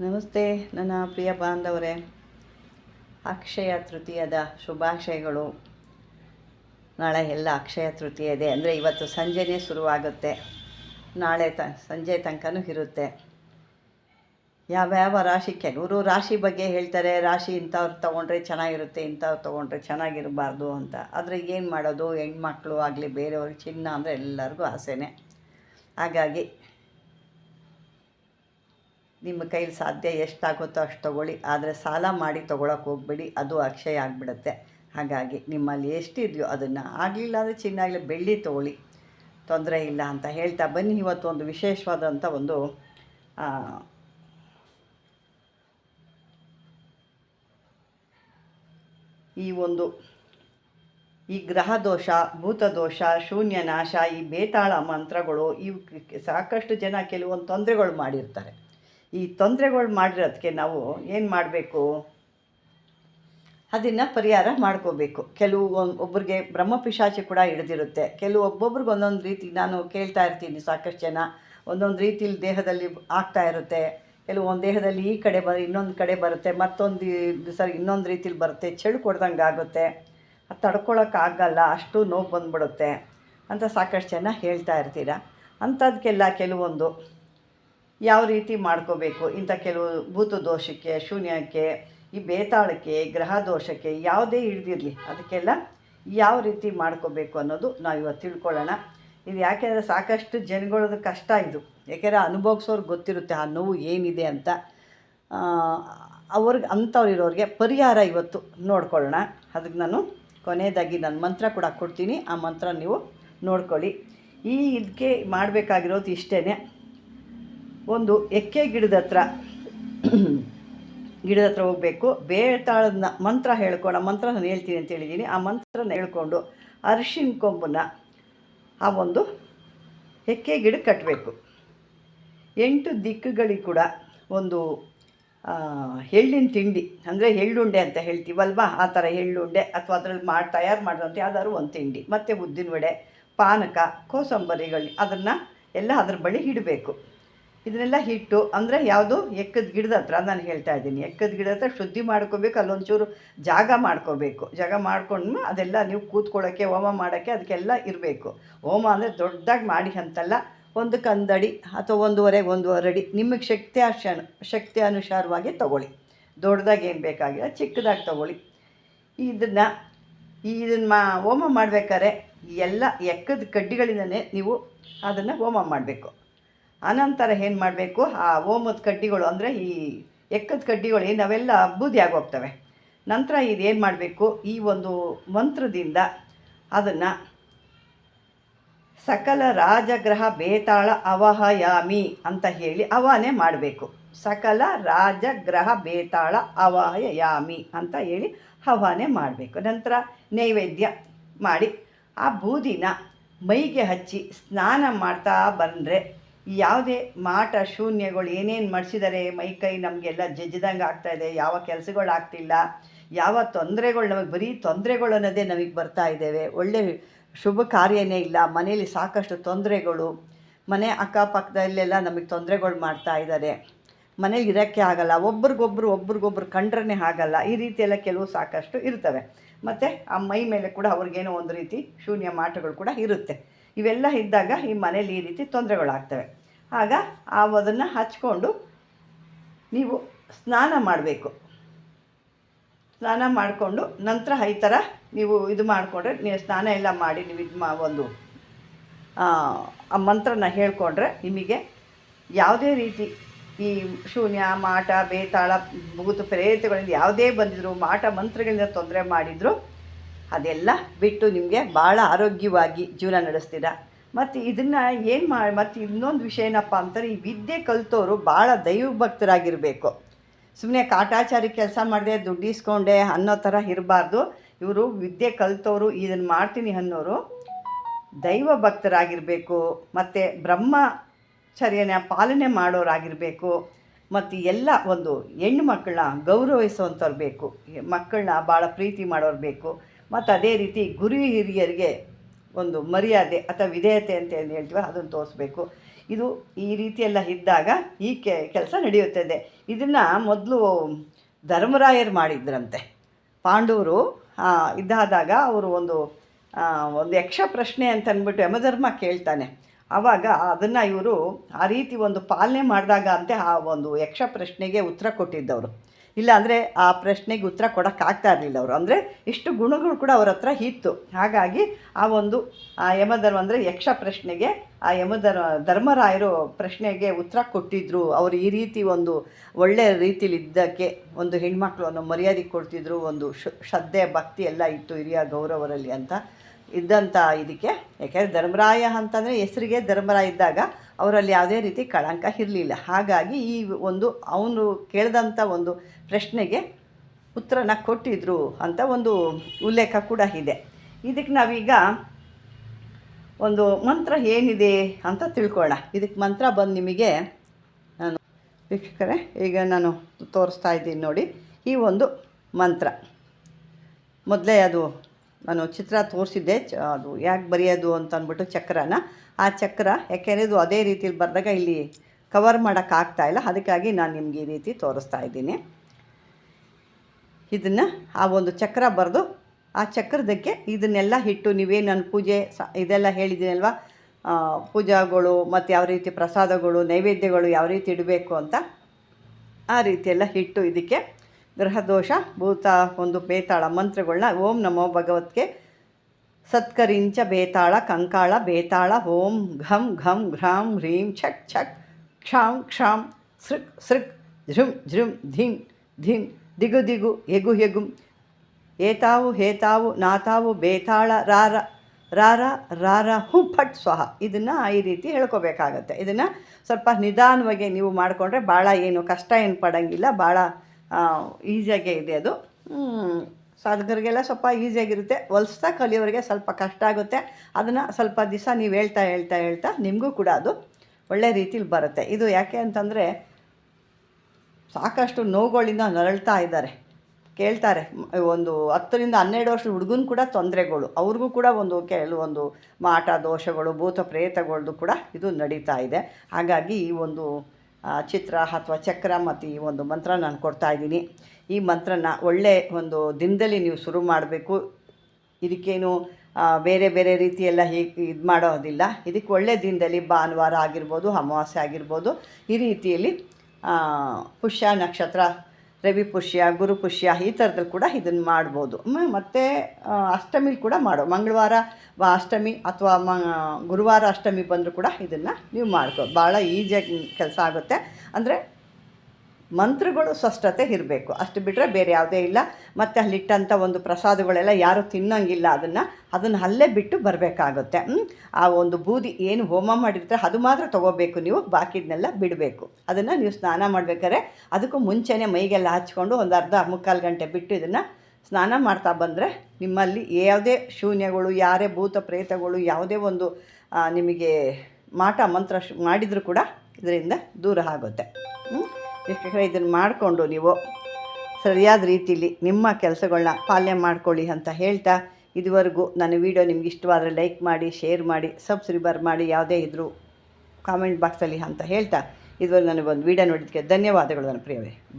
ನಮಸ್ತೆ, ನನ್ನ ಪ್ರಿಯ ಬಾಂಧವರೇ. ಅಕ್ಷಯ ತೃತೀಯದ ಶುಭಾಶಯಗಳು. ನಾಳೆ ಎಲ್ಲ ಅಕ್ಷಯ ತೃತೀಯ ಇದೆ ಅಂದರೆ ಇವತ್ತು ಸಂಜೆನೇ ಶುರುವಾಗುತ್ತೆ. ನಾಳೆ ತ, ಸಂಜೆ ತನಕನೂ ಇರುತ್ತೆ. ಯಾವ್ಯಾವ ರಾಶಿ ಕೆಲವರು ರಾಶಿ ಬಗ್ಗೆ ಹೇಳ್ತಾರೆ, ರಾಶಿ ಇಂಥವ್ರು ತೊಗೊಂಡ್ರೆ ಚೆನ್ನಾಗಿರುತ್ತೆ, ಇಂಥವ್ರು ತೊಗೊಂಡ್ರೆ ಚೆನ್ನಾಗಿರಬಾರ್ದು ಅಂತ. ಆದರೆ ಏನು ಮಾಡೋದು, ಹೆಣ್ಮಕ್ಳು ಆಗಲಿ, ಬೇರೆಯವ್ರಿಗೆ ಚಿನ್ನ ಅಂದರೆ ಎಲ್ಲರಿಗೂ ಆಸೆನೇ. ಹಾಗಾಗಿ ನಿಮ್ಮ ಕೈಲಿ ಸಾಧ್ಯ ಎಷ್ಟಾಗುತ್ತೋ ಅಷ್ಟು ತೊಗೊಳ್ಳಿ. ಆದರೆ ಸಾಲ ಮಾಡಿ ತೊಗೊಳಕ್ಕೆ ಹೋಗ್ಬೇಡಿ. ಅದು ಅಕ್ಷಯ ಆಗಿಬಿಡುತ್ತೆ. ಹಾಗಾಗಿ ನಿಮ್ಮಲ್ಲಿ ಎಷ್ಟಿದೆಯೋ ಅದನ್ನು ಆಗಲಿಲ್ಲ ಅಂದರೆ ಚಿನ್ನ ಬೆಳ್ಳಿ ತೊಗೊಳ್ಳಿ. ತೊಂದರೆ ಇಲ್ಲ ಅಂತ ಹೇಳ್ತಾ ಬನ್ನಿ. ಇವತ್ತು ಒಂದು ವಿಶೇಷವಾದಂಥ ಒಂದು ಈ ಒಂದು, ಈ ಗ್ರಹ ದೋಷ ಭೂತದೋಷ ಶೂನ್ಯ ನಾಶ, ಈ ಬೇತಾಳ ಮಂತ್ರಗಳು, ಇವು ಸಾಕಷ್ಟು ಜನ ಕೆಲವೊಂದು ತೊಂದರೆಗಳು ಮಾಡಿರ್ತಾರೆ. ಈ ತೊಂದರೆಗಳು ಮಾಡಿರೋದಕ್ಕೆ ನಾವು ಏನು ಮಾಡಬೇಕು? ಅದನ್ನು ಪರಿಹಾರ ಮಾಡ್ಕೋಬೇಕು. ಕೆಲವು ಒಬ್ಬರಿಗೆ ಬ್ರಹ್ಮ ಬ್ರಹ್ಮಪಿಶಾಚಿ ಕೂಡ ಹಿಡಿದಿರುತ್ತೆ. ಕೆಲವು ಒಬ್ಬೊಬ್ರಿಗೆ ಒಂದೊಂದು ರೀತಿ ನಾನು ಕೇಳ್ತಾ ಇರ್ತೀನಿ ಸಾಕಷ್ಟು ಜನ. ಒಂದೊಂದು ರೀತಿಲಿ ದೇಹದಲ್ಲಿ ಆಗ್ತಾ ಇರುತ್ತೆ. ಕೆಲವೊಂದು ದೇಹದಲ್ಲಿ ಈ ಕಡೆ ಬರ ಇನ್ನೊಂದು ಕಡೆ ಬರುತ್ತೆ. ಮತ್ತೊಂದು ದಿವಸ ಇನ್ನೊಂದು ರೀತಿಲಿ ಬರುತ್ತೆ. ಚೆಳು ಕೊಡ್ದಂಗೆ ಆಗುತ್ತೆ. ಅದು ತಡ್ಕೊಳ್ಳೋಕ್ಕಾಗಲ್ಲ ಅಷ್ಟು ನೋವು ಬಂದ್ಬಿಡುತ್ತೆ ಅಂತ ಸಾಕಷ್ಟು ಜನ ಹೇಳ್ತಾ ಇರ್ತೀರ. ಅಂಥದ್ಕೆಲ್ಲ ಕೆಲವೊಂದು. ಯಾವ ರೀತಿ ಮಾಡ್ಕೋಬೇಕು? ಇಂಥ ಕೆಲವು ಭೂತ ದೋಷಕ್ಕೆ, ಶೂನ್ಯಕ್ಕೆ, ಈ ಬೇತಾಳಕ್ಕೆ, ಗ್ರಹ ದೋಷಕ್ಕೆ ಯಾವುದೇ ಹಿಡ್ದಿರಲಿ, ಅದಕ್ಕೆಲ್ಲ ಯಾವ ರೀತಿ ಮಾಡ್ಕೋಬೇಕು ಅನ್ನೋದು ನಾವು ಇವತ್ತು ತಿಳ್ಕೊಳ್ಳೋಣ. ಇದು ಯಾಕೆಂದರೆ ಸಾಕಷ್ಟು ಜನಗಳದ್ದು ಕಷ್ಟ ಇದು. ಯಾಕೆಂದರೆ ಅನುಭವಿಸೋರ್ಗೆ ಗೊತ್ತಿರುತ್ತೆ ಆ ನೋವು ಏನಿದೆ ಅಂತ. ಅವ್ರಿಗೆ ಅಂಥವ್ರು ಇರೋರಿಗೆ ಪರಿಹಾರ ಇವತ್ತು ನೋಡ್ಕೊಳ್ಳೋಣ. ಅದಕ್ಕೆ ನಾನು ಕೊನೆಯದಾಗಿ ನಾನು ಮಂತ್ರ ಕೂಡ ಕೊಡ್ತೀನಿ. ಆ ಮಂತ್ರ ನೀವು ನೋಡ್ಕೊಳ್ಳಿ. ಈ ಇದಕ್ಕೆ ಮಾಡಬೇಕಾಗಿರೋದು ಇಷ್ಟೇ ಒಂದು ಎಕ್ಕೆ ಗಿಡದ ಹತ್ರ ಗಿಡದ ಹತ್ರ ಹೋಗಬೇಕು. ಬೇತಾಳದ ಮಂತ್ರ ಹೇಳ್ಕೊಂಡು, ಆ ಮಂತ್ರ ನಾನು ಹೇಳ್ತೀನಿ ಅಂತ ಹೇಳಿದ್ದೀನಿ ಆ ಮಂತ್ರನ ಹೇಳ್ಕೊಂಡು ಅರಿಶಿನ ಕೊಂಬನ್ನ ಆ ಒಂದು ಎಕ್ಕೆ ಗಿಡ ಕಟ್ಟಬೇಕು ಎಂಟು ದಿಕ್ಕುಗಳಿಗೆ ಕೂಡ ಒಂದು ಎಳ್ಳಿನ ತಿಂಡಿ, ಅಂದರೆ ಎಳ್ಳುಂಡೆ ಅಂತ ಹೇಳ್ತೀವಲ್ವಾ? ಆ ಥರ ಎಳ್ಳುಂಡೆ ಅಥವಾ ಅದರಲ್ಲಿ ಮಾಡಿ, ತಯಾರು ಮಾಡಿದಂಥ ಯಾವ್ದಾದ್ರು ಒಂದು ತಿಂಡಿ. ಮತ್ತು ಉದ್ದಿನ ವಡೆ, ಪಾನಕ, ಕೋಸಂಬರಿಗಳು, ಅದನ್ನು ಎಲ್ಲ ಅದ್ರ ಬಳಿ ಇಡಬೇಕು. ಇದನ್ನೆಲ್ಲ ಹಿಟ್ಟು, ಅಂದರೆ ಯಾವುದು? ಎಕ್ಕದ ಗಿಡದ ಹತ್ರ ನಾನು ಹೇಳ್ತಾ ಇದ್ದೀನಿ. ಎಕ್ಕದ ಗಿಡದ ಹತ್ರ ಶುದ್ಧಿ ಮಾಡ್ಕೋಬೇಕು, ಅಲ್ಲೊಂಚೂರು ಜಾಗ ಮಾಡ್ಕೋಬೇಕು. ಜಾಗ ಮಾಡ್ಕೊಂಡು ಅದೆಲ್ಲ ನೀವು ಕೂತ್ಕೊಳ್ಳೋಕ್ಕೆ ಹೋಮ ಮಾಡೋಕ್ಕೆ ಅದಕ್ಕೆಲ್ಲ ಇರಬೇಕು. ಹೋಮ ಅಂದರೆ ದೊಡ್ಡದಾಗಿ ಮಾಡಿ ಅಂತಲ್ಲ, ಒಂದು ಕಂದಡಿ ಅಥವಾ ಒಂದೂವರೆ ಒಂದೂವರೆ ಅಡಿ ನಿಮಗೆ ಶಕ್ತಿ ಅಶ ಶಕ್ತಿ ಅನುಸಾರವಾಗಿ ತಗೊಳ್ಳಿ. ದೊಡ್ಡದಾಗಿ ಏನು ಬೇಕಾಗಿಲ್ಲ, ಚಿಕ್ಕದಾಗಿ ತಗೊಳ್ಳಿ. ಇದನ್ನು ಇದನ್ನು ಮಾ, ಹೋಮ ಮಾಡಬೇಕಾದ್ರೆ ಎಲ್ಲ ಎಕ್ಕದ ಕಡ್ಡಿಗಳಿಂದನೇ ನೀವು ಅದನ್ನು ಹೋಮ ಮಾಡಬೇಕು. ಅನಂತರ ಏನು ಮಾಡಬೇಕು? ಆ ಹೋಮದ ಕಡ್ಡಿಗಳು ಅಂದರೆ ಈ ಎಕ್ಕದ ಕಡ್ಡಿಗಳು ಏನು ಅವೆಲ್ಲ ಬೂದಿ ಆಗೋಗ್ತವೆ. ನಂತರ ಇದೇನು ಮಾಡಬೇಕು? ಈ ಒಂದು ಮಂತ್ರದಿಂದ ಅದನ್ನು ಸಕಲ ರಾಜಗ್ರಹ ಬೇತಾಳ ಅವಹಯಾಮಿ ಅಂತ ಹೇಳಿ ಅವಾನೆ ಮಾಡಬೇಕು. ಸಕಲ ರಾಜಗ್ರಹ ಬೇತಾಳ ಅವಹಯಾಮಿ ಅಂತ ಹೇಳಿ ಹವಾನೆ ಮಾಡಬೇಕು. ನಂತರ ನೈವೇದ್ಯ ಮಾಡಿ, ಆ ಬೂದಿನ ಮೈಗೆ ಹಚ್ಚಿ ಸ್ನಾನ ಮಾಡ್ತಾ ಬಂದರೆ ಯಾವುದೇ ಮಾಟ ಶೂನ್ಯಗಳು ಏನೇನು ಮಾಡಿಸಿದ್ದಾರೆ ಮೈ ಕೈ ನಮಗೆಲ್ಲ ಜಜ್ಜಿದಂಗೆ ಆಗ್ತಾಯಿದೆ ಯಾವ ಕೆಲಸಗಳು ಆಗ್ತಿಲ್ಲ, ಯಾವ ತೊಂದರೆಗಳು ನಮಗೆ, ಬರೀ ತೊಂದರೆಗಳು ಅನ್ನೋದೇ ನಮಗೆ ಬರ್ತಾ ಇದ್ದೇವೆ. ಒಳ್ಳೆ ಶುಭ ಕಾರ್ಯನೇ ಇಲ್ಲ ಮನೆಯಲ್ಲಿ ಸಾಕಷ್ಟು ತೊಂದರೆಗಳು. ಮನೆ ಅಕ್ಕಪಕ್ಕದಲ್ಲೆಲ್ಲ ನಮಗೆ ತೊಂದರೆಗಳು ಮಾಡ್ತಾ ಇದ್ದಾರೆ ಮನೇಲಿ ಇರೋಕ್ಕೆ ಆಗಲ್ಲ, ಒಬ್ರಿಗೊಬ್ರು ಒಬ್ರಿಗೊಬ್ರು ಕಂಡ್ರೇ ಆಗಲ್ಲ. ಈ ರೀತಿಯೆಲ್ಲ ಕೆಲವು ಸಾಕಷ್ಟು ಇರ್ತವೆ. ಮತ್ತು ಆ ಮೈ ಮೇಲೆ ಕೂಡ ಅವ್ರಿಗೇನೋ ಒಂದು ರೀತಿ ಶೂನ್ಯ ಮಾಟಗಳು ಕೂಡ ಇರುತ್ತೆ. ಇವೆಲ್ಲ ಇದ್ದಾಗ ಈ ಮನೇಲಿ ಈ ರೀತಿ ತೊಂದರೆಗಳಾಗ್ತವೆ. ಆಗ ಆ ಅದನ್ನು ಹಚ್ಕೊಂಡು ನೀವು ಸ್ನಾನ ಮಾಡಬೇಕು. ಸ್ನಾನ ಮಾಡಿಕೊಂಡು ನಂತರ ಈ ಥರ ನೀವು ಇದು ಮಾಡಿಕೊಂಡ್ರೆ ನೀವು ಸ್ನಾನ ಎಲ್ಲ ಮಾಡಿ ನೀವು ಇದು ಮಾ ಒಂದು, ಆ ಮಂತ್ರನ ಹೇಳ್ಕೊಂಡ್ರೆ ನಿಮಗೆ ಯಾವುದೇ ರೀತಿ ಈ ಶೂನ್ಯ, ಮಾಟ, ಬೇತಾಳ ಭೂತ ಪ್ರೇತಗಳಿಂದ ಯಾವುದೇ ಬಂದಿದ್ರು, ಮಾಟ, ಮಂತ್ರಗಳಿಂದ ತೊಂದರೆ ಮಾಡಿದ್ರು ಅದೆಲ್ಲ ಬಿಟ್ಟು ನಿಮಗೆ ಭಾಳ ಆರೋಗ್ಯವಾಗಿ ಜೀವನ ನಡೆಸ್ತೀರ? ಮತ್ತು ಇದನ್ನು ಏನು ಮಾಡಿ ಮತ್ತು ಇನ್ನೊಂದು ವಿಷಯ ಏನಪ್ಪ ಅಂತಾರೆ ಈ ವಿದ್ಯೆ ಕಲಿತೋರು ಭಾಳ ದೈವ ಭಕ್ತರಾಗಿರಬೇಕು ಸುಮ್ಮನೆ ಕಾಟಾಚಾರಿ ಕೆಲಸ ಮಾಡಿದೆ, ದುಡ್ಡು ಇಸ್ಕೊಂಡೆ ಅನ್ನೋ ಥರ ಇರಬಾರ್ದು. ಇವರು ವಿದ್ಯೆ ಕಲಿತವರು ಇದನ್ನು ಮಾಡ್ತೀನಿ ಅನ್ನೋರು ದೈವ ಭಕ್ತರಾಗಿರಬೇಕು ಮತ್ತು ಬ್ರಹ್ಮಚರ್ಯನ ಪಾಲನೆ ಮಾಡೋರಾಗಿರಬೇಕು. ಮತ್ತು ಎಲ್ಲ ಒಂದು ಹೆಣ್ಣು ಮಕ್ಕಳನ್ನ ಗೌರವಿಸುವಂಥವ್ರು ಬೇಕು. ಮಕ್ಕಳನ್ನ ಭಾಳ ಪ್ರೀತಿ ಮಾಡೋರು ಬೇಕು. ಮತ್ತು ಅದೇ ರೀತಿ ಗುರು ಹಿರಿಯರಿಗೆ ಒಂದು ಮರ್ಯಾದೆ ಅಥವಾ ವಿಧೇಯತೆ ಅಂತ ಏನು ಹೇಳ್ತೀವೋ ಅದನ್ನು ತೋರಿಸ್ಬೇಕು. ಇದು ಈ ರೀತಿಯೆಲ್ಲ ಇದ್ದಾಗ ಈ ಕೆಲಸ ನಡೆಯುತ್ತದೆ. ಇದನ್ನು ಮೊದಲು ಧರ್ಮರಾಯರು ಮಾಡಿದ್ರಂತೆ. ಪಾಂಡವರು ಇದ್ದಾದಾಗ ಅವರು ಒಂದು ಒಂದು ಯಕ್ಷ ಪ್ರಶ್ನೆ ಅಂತ ಅಂದ್ಬಿಟ್ಟು ಯಮಧರ್ಮ ಕೇಳ್ತಾನೆ. ಆವಾಗ ಅದನ್ನು ಇವರು ಆ ರೀತಿ ಒಂದು ಪಾಲನೆ ಮಾಡಿದಾಗ ಅಂತೆ ಆ ಒಂದು ಯಕ್ಷ ಪ್ರಶ್ನೆಗೆ ಉತ್ತರ ಕೊಟ್ಟಿದ್ದವರು. ಇಲ್ಲ ಅಂದರೆ ಆ ಪ್ರಶ್ನೆಗೆ ಉತ್ತರ ಕೊಡೋಕ್ಕಾಗ್ತಾ ಇರಲಿಲ್ಲ ಅವರು. ಅಂದರೆ ಇಷ್ಟು ಗುಣಗಳು ಕೂಡ ಅವ್ರ ಹತ್ರ ಇತ್ತು. ಹಾಗಾಗಿ ಆ ಒಂದು, ಆ ಯಮಧರ್ಮ ಅಂದರೆ ಯಕ್ಷ ಪ್ರಶ್ನೆಗೆ, ಆ ಯಮಧರ್ಮ, ಧರ್ಮರಾಯರು ಪ್ರಶ್ನೆಗೆ ಉತ್ತರ ಕೊಟ್ಟಿದ್ದರು ಅವರು ಈ ರೀತಿ ಒಂದು ಒಳ್ಳೆಯ ರೀತಿಲಿ ಇದ್ದಕ್ಕೆ ಒಂದು ಹೆಣ್ಮಕ್ಳು ಅನ್ನೋ ಮರ್ಯಾದೆ ಕೊಡ್ತಿದ್ರು. ಒಂದು ಶ್ರದ್ಧೆ, ಭಕ್ತಿ ಎಲ್ಲ ಇತ್ತು ಹಿರಿಯ ಗೌರವರಲ್ಲಿ ಅಂತ. ಇದ್ದಂಥ ಇದಕ್ಕೆ. ಯಾಕೆಂದರೆ ಧರ್ಮರಾಯ ಅಂತಂದರೆ ಹೆಸರಿಗೆ ಧರ್ಮರಾಯ ಇದ್ದಾಗ ಅವರಲ್ಲಿ ಯಾವುದೇ ರೀತಿ ಕಳಂಕ ಇರಲಿಲ್ಲ. ಹಾಗಾಗಿ ಈ ಒಂದು ಅವನು ಕೇಳಿದಂಥ ಒಂದು ಪ್ರಶ್ನೆಗೆ ಉತ್ತರನ ಕೊಟ್ಟಿದ್ರು ಅಂತ ಒಂದು ಉಲ್ಲೇಖ ಕೂಡ ಇದೆ. ಇದಕ್ಕೆ ನಾವೀಗ ಒಂದು ಮಂತ್ರ ಏನಿದೆ ಅಂತ ತಿಳ್ಕೊಳ್ಳೋಣ. ಇದಕ್ಕೆ ಮಂತ್ರ ಬಂದು ನಿಮಗೆ ನಾನು ವೀಕ್ಷಕರೇ, ಈಗ ನಾನು ತೋರಿಸ್ತಾ ಇದ್ದೀನಿ ನೋಡಿ. ಈ ಒಂದು ಮಂತ್ರ. ಮೊದಲೇ ಅದು ನಾನು ಚಿತ್ರ ತೋರಿಸಿದ್ದೆ, ಚ, ಅದು ಯಾಕೆ ಬರೆಯೋದು ಅಂತ ಅಂದ್ಬಿಟ್ಟು ಚಕ್ರನ. ಆ ಚಕ್ರ ಯಾಕೆಂದರೆ ಇದು ಅದೇ ರೀತಿಲಿ ಬರೆದಾಗ ಇಲ್ಲಿ ಕವರ್ ಮಾಡೋಕ್ಕಾಗ್ತಾ ಇಲ್ಲ. ಅದಕ್ಕಾಗಿ ನಾನು ನಿಮ್ಗೆ ಈ ರೀತಿ ತೋರಿಸ್ತಾ ಇದ್ದೀನಿ. ಇದನ್ನು ಆ ಒಂದು ಚಕ್ರ ಬರೆದು ಆ ಚಕ್ರದಕ್ಕೆ ಇದನ್ನೆಲ್ಲ ಹಿಟ್ಟು ನೀವೇನು ನನ್ನ ಪೂಜೆ ಸ, ಇದೆಲ್ಲ ಹೇಳಿದ್ದೀನಲ್ವ? ಪೂಜಾಗಳು ಮತ್ತು ಯಾವ ರೀತಿ ಪ್ರಸಾದಗಳು, ನೈವೇದ್ಯಗಳು ಯಾವ ರೀತಿ ಇಡಬೇಕು ಅಂತ ಆ ರೀತಿಯೆಲ್ಲ ಹಿಟ್ಟು ಇದಕ್ಕೆ ಗ್ರಹದೋಷ, ಭೂತ ಒಂದು ಬೇತಾಳ ಮಂತ್ರಗಳನ್ನ ಓಂ ನಮೋ ಭಗವತ್ಗೆ ಸತ್ಕರಿಂಚ ಬೇತಾಳ, ಕಂಕಾಳ, ಬೇತಾಳ, ಓಂ ಘಂ ಘಂ ಘ್ರಾಂ ಹ್ರೀಂ ಛಕ್ ಛಕ್ ಕ್ಷಾಂ ಕ್ಷಾಂ ಸೃಕ್ ಸೃಕ್ ಝೃಂ ಝೃಂ ಧಿಂ ಧಿಂ ದಿಗು ದಿಗು ಎಗು ಎಗುಂ ಏತಾವು ಹೇತಾವು ನಾತಾವು ಬೇತಾಳ ರಾರ ರಾರ ರಾರ ಹು ಫಟ್ ಸ್ವಹ ಇದನ್ನು ಈ ರೀತಿ ಹೇಳ್ಕೊಬೇಕಾಗತ್ತೆ. ಇದನ್ನು ಸ್ವಲ್ಪ ನಿಧಾನವಾಗಿ ನೀವು ಮಾಡಿಕೊಂಡ್ರೆ ಭಾಳ ಏನು ಕಷ್ಟ ಏನು ಪಡೋಂಗಿಲ್ಲ ಭಾಳ ಈಸಿಯಾಗೇ ಇದೆ ಅದು. ಸಾಧಕರಿಗೆಲ್ಲ ಸ್ವಲ್ಪ ಈಸಿಯಾಗಿರುತ್ತೆ. ಹೊಲ್ಸ್ತಾ ಕಲಿಯೋರಿಗೆ ಸ್ವಲ್ಪ ಕಷ್ಟ ಆಗುತ್ತೆ. ಅದನ್ನು ಸ್ವಲ್ಪ ದಿವಸ ನೀವು ಹೇಳ್ತಾ ಹೇಳ್ತಾ ಹೇಳ್ತಾ ನಿಮಗೂ ಕೂಡ ಅದು ಒಳ್ಳೆ ರೀತಿಲಿ ಬರುತ್ತೆ. ಇದು ಯಾಕೆ ಅಂತಂದರೆ ಸಾಕಷ್ಟು ನೋವುಗಳಿಂದ ನರಳ್ತಾ ಇದ್ದಾರೆ. ಕೇಳ್ತಾರೆ, ಒಂದು ಹತ್ತರಿಂದ ಹನ್ನೆರಡು ವರ್ಷದ ಹುಡುಗನ ಕೂಡ ತೊಂದರೆಗಳು. ಅವ್ರಿಗೂ ಕೂಡ ಒಂದು ಕೆಲವೊಂದು ಮಾಟ, ದೋಷಗಳು, ಭೂತ ಪ್ರೇತಗಳದ್ದು ಕೂಡ ಇದು ನಡೀತಾ ಇದೆ. ಹಾಗಾಗಿ ಈ ಒಂದು ಚಿತ್ರ ಅಥವಾ ಚಕ್ರ ಮತ್ತು ಈ ಒಂದು ಮಂತ್ರ ನಾನು ಕೊಡ್ತಾ ಇದ್ದೀನಿ. ಈ ಮಂತ್ರನ ಒಳ್ಳೆ ಒಂದು ದಿನದಲ್ಲಿ ನೀವು ಶುರು ಮಾಡಬೇಕು. ಇದಕ್ಕೇನು ಬೇರೆ ಬೇರೆ ರೀತಿಯೆಲ್ಲ ಹೀಗೆ ಇದು ಮಾಡೋದಿಲ್ಲ. ಇದಕ್ಕೆ ಒಳ್ಳೆ ದಿನದಲ್ಲಿ ಭಾನುವಾರ ಆಗಿರ್ಬೋದು, ಅಮಾವಾಸ್ಯೆ ಆಗಿರ್ಬೋದು, ಈ ರೀತಿಯಲ್ಲಿ ಪುಷ್ಯ ನಕ್ಷತ್ರ ರವಿ ಪುಷ್ಯ, ಗುರು ಪುಷ್ಯ ಈ ಥರದಲ್ಲಿ ಕೂಡ ಇದನ್ನು ಮಾಡ್ಬೋದು. ಮತ್ತು ಅಷ್ಟಮಿಲಿ ಕೂಡ ಮಾಡೋ, ಮಂಗಳವಾರ ಅಷ್ಟಮಿ ಅಥವಾ ಮ, ಗುರುವಾರ ಅಷ್ಟಮಿ ಬಂದರೂ ಕೂಡ ಇದನ್ನು ನೀವು ಮಾಡ್ಕೋ, ಭಾಳ ಈಸಿಯಾಗಿ ಕೆಲಸ ಆಗುತ್ತೆ. ಅಂದರೆ ಮಂತ್ರಗಳು ಸ್ಪಷ್ಟತೆ ಇರಬೇಕು. ಅಷ್ಟು ಬಿಟ್ಟರೆ ಬೇರೆ ಯಾವುದೇ ಇಲ್ಲ. ಮತ್ತು ಅಲ್ಲಿಟ್ಟಂಥ ಒಂದು ಪ್ರಸಾದಗಳೆಲ್ಲ ಯಾರೂ ತಿನ್ನೋಂಗಿಲ್ಲ ಅದನ್ನು ಅದನ್ನು ಅಲ್ಲೇ ಬಿಟ್ಟು ಬರಬೇಕಾಗುತ್ತೆ. ಆ ಒಂದು ಬೂದಿ ಏನು ಹೋಮ ಮಾಡಿರ್ತಾರೆ ಅದು ಮಾತ್ರ ತೊಗೋಬೇಕು ನೀವು ಬಾಕಿದನ್ನೆಲ್ಲ ಬಿಡಬೇಕು. ಅದನ್ನು ನೀವು ಸ್ನಾನ ಮಾಡಬೇಕಾದ್ರೆ ಅದಕ್ಕೂ ಮುಂಚೆನೇ ಮೈಗೆಲ್ಲ ಹಚ್ಕೊಂಡು ಒಂದು ಅರ್ಧ ಮುಕ್ಕಾಲು ಗಂಟೆ ಬಿಟ್ಟು ಇದನ್ನು ಸ್ನಾನ ಮಾಡ್ತಾ ಬಂದರೆ ನಿಮ್ಮಲ್ಲಿ ಯಾವುದೇ ಶೂನ್ಯಗಳು, ಯಾರೇ ಭೂತ ಪ್ರೇತಗಳು, ಯಾವುದೇ ಒಂದು ನಿಮಗೆ ಮಾಟ, ಮಂತ್ರ ಮಾಡಿದರೂ ಕೂಡ ಇದರಿಂದ ದೂರ ಆಗುತ್ತೆ? ಯಾಕಂದರೆ ಇದನ್ನು ಮಾಡಿಕೊಂಡು ನೀವು ಸರಿಯಾದ ರೀತಿಯಲ್ಲಿ ನಿಮ್ಮ ಕೆಲಸಗಳನ್ನ ಪಾಲನೆ ಮಾಡ್ಕೊಳ್ಳಿ ಅಂತ ಹೇಳ್ತಾ ಇದುವರೆಗೂ ನನ್ನ ವಿಡಿಯೋ ನಿಮ್ಗೆ ಇಷ್ಟವಾದರೆ ಲೈಕ್ ಮಾಡಿ, ಶೇರ್ ಮಾಡಿ, ಸಬ್ಸ್ಕ್ರೈಬರ್ ಮಾಡಿ, ಯಾವುದೇ ಇದ್ದರೂ ಕಾಮೆಂಟ್ ಬಾಕ್ಸಲ್ಲಿ ಅಂತ ಹೇಳ್ತಾ ಇದುವರೆಗೂ ನನಗೊಂದು ವಿಡಿಯೋ ನೋಡಿದ್ದಕ್ಕೆ ಧನ್ಯವಾದಗಳು ನನ್ನ ಪ್ರಿಯವೇ.